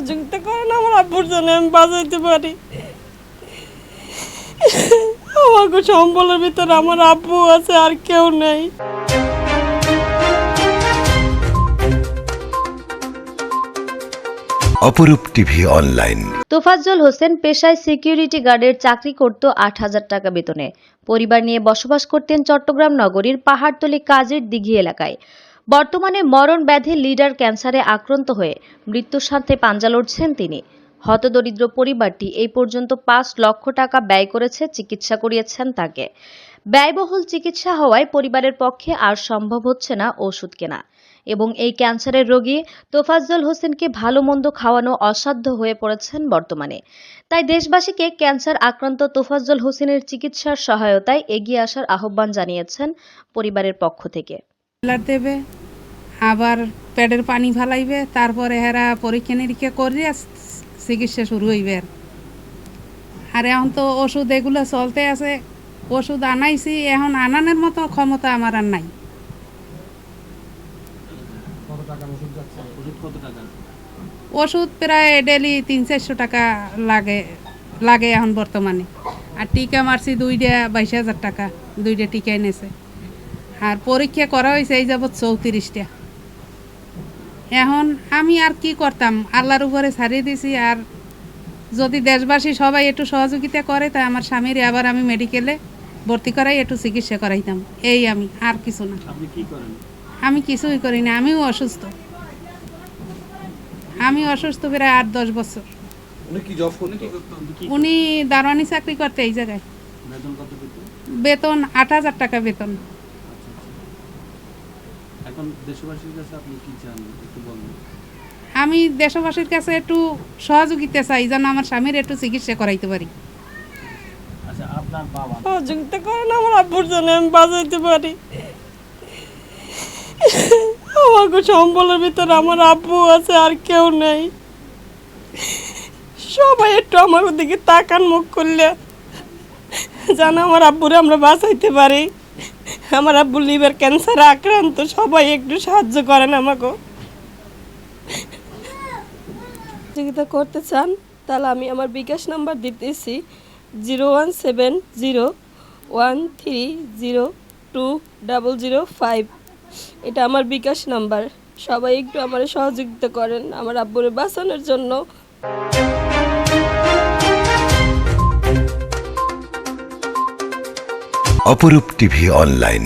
সহযোগিতা করেন আমার আব্বুর জন্য আমি বাজাইতে পারি। আমাকে সম্বলের ভিতরে আমার আব্বু আছে আর কেউ নেই। অপরূপ টিভি অনলাইন। তোফাজ্জল হোসেন পেশায় সিকিউরিটি গার্ডের চাকরি করত আট হাজার টাকা বেতনে। পরিবার নিয়ে বসবাস করতেন চট্টগ্রাম নগরীর পাহাড়তলী কাজের দিঘি এলাকায়। বর্তমানে মরণ ব্যাধি লিডার ক্যান্সারে আক্রান্ত হয়ে মৃত্যুর সাথে পাঞ্জা লড়ছেন তিনি। হতদরিদ্র পরিবারটি এই পর্যন্ত পাঁচ লক্ষ টাকা ব্যয় করেছে, চিকিৎসা করিয়েছেন তাকে। ব্যয়বহুল চিকিৎসা হওয়ায় পরিবারের পক্ষে আর সম্ভব হচ্ছে না ওষুধ কেনা। এবং এই ক্যান্সারের রোগী তোফাজ্জল হোসেনকে ভালো মন্দ খাওয়ানো অসাধ্য হয়ে পড়েছেন বর্তমানে। তাই দেশবাসীকে ক্যান্সার আক্রান্ত তোফাজ্জল হোসেনের চিকিৎসার সহায়তায় এগিয়ে আসার আহ্বান জানিয়েছেন পরিবারের পক্ষ থেকে। আবার পেটের পানি ফালাইবে তারপরে হেরা পরীক্ষা নিরীক্ষা করে চিকিৎসা শুরু হইবে আর। আর এখন তো ওষুধ এগুলো চলতে আছে ওষুধ আনাইছি এখন আনানোর মতো ক্ষমতা আমার আর নাই। ওষুধ প্রায় ডেলি তিন চারশো টাকা লাগে লাগে এখন বর্তমানে। আর টিকা মারছি দুইটা বাইশ হাজার টাকা দুইটা টিকা এনেছে। আর পরীক্ষা করা হয়েছে এই যাবৎ চৌত্রিশটা। এখন আমি আর কি করতাম? আল্লাহর উপরে ছাড়িয়ে দিছি আর যদি দেশবাসী সবাই একটু সহযোগিতা করে তা আমার স্বামীর আবার আমি মেডিকেলে ভর্তি করাই একটু চিকিৎসা করাইতাম। এই আমি আর কিছু না। আমি কিছুই করি না আমিও অসুস্থ। আমি অসুস্থ প্রায় আট দশ বছর। উনি দারোয়ানি চাকরি করতে এই জায়গায়। বেতন আট হাজার টাকা বেতন। এখন দেশবাসীর কাছে আপনি কি চান? একটু বলুন। আমি দেশবাসীর কাছে একটু সহযোগিতা চাই যেন আমার স্বামীর একটু চিকিৎসা করাইতে পারি। আচ্ছা আপনার বাবা? সহযোগিতা করেন আমার আব্বুর জন্য আমি বাজাইতে পারি। আমাকে সম্বলের ভিতরে আমার আব্বু আছে আর কেউ নেই। সবাই একটু আমার দিকে তাকান মুখ করলে যেন আমার আব্বুরে আমরা বাঁচাইতে পারি। আমার আব্বু লিভার ক্যান্সারে আক্রান্ত, সবাই একটু সাহায্য করেন আমাকে। সহযোগিতা করতে চান, তাহলে আমি আমার বিকাশ নাম্বার দিতেছি zero one seven zero one three zero two double zero five. এটা আমার বিকাশ নাম্বার। সবাই একটু আমার সহযোগিতা করেন আমার আব্বুরে বাঁচানোর জন্য। অপরূপ টিভি অনলাইন।